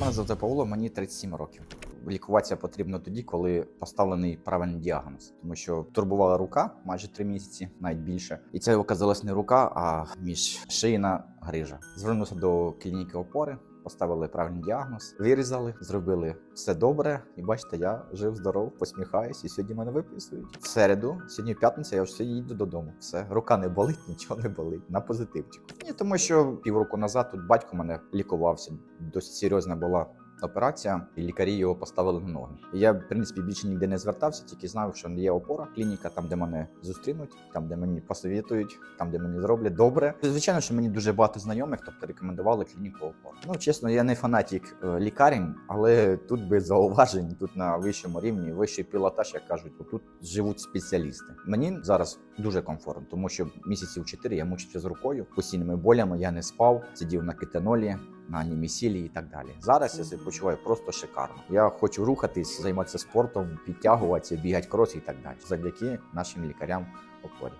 Мене звати Павло, мені 37 років. Лікуватися потрібно тоді, коли поставлений правильний діагноз, тому що турбувала рука майже три місяці, навіть більше. І це оказалась не рука, а між міжшийна грижа. Звернувся до клініки опори. Поставили правильний діагноз, вирізали, зробили все добре. І бачите, я жив здоров, посміхаюсь, і сьогодні мене виписують. В середу, сьогодні п'ятниця, я вже їду додому. Все, рука не болить, нічого не болить. На позитивчику. Ні, тому що півроку назад тут батько мене лікувався. Досить серйозна була операція, і лікарі його поставили на ноги. Я, в принципі, більше ніде не звертався, тільки знав, що є опора, клініка, там, де мене зустрінуть, там, де мені посовітують, там, де мені зроблять добре. Звичайно, що мені дуже багато знайомих, тобто рекомендували клініку опора. Ну, чесно, я не фанатик е, лікарень, але тут без зауважень, тут на вищому рівні, вищий пілотаж, як кажуть, тут живуть спеціалісти. Мені зараз дуже комфортно, тому що місяців 4 я мучився з рукою, постійними болями, я не спав, сидів на кетанолі, на анімісілі і так далі. Зараз я себе почуваю просто шикарно. Я хочу рухатись, займатися спортом, підтягуватися, бігати крос і так далі. Завдяки нашим лікарям опорі.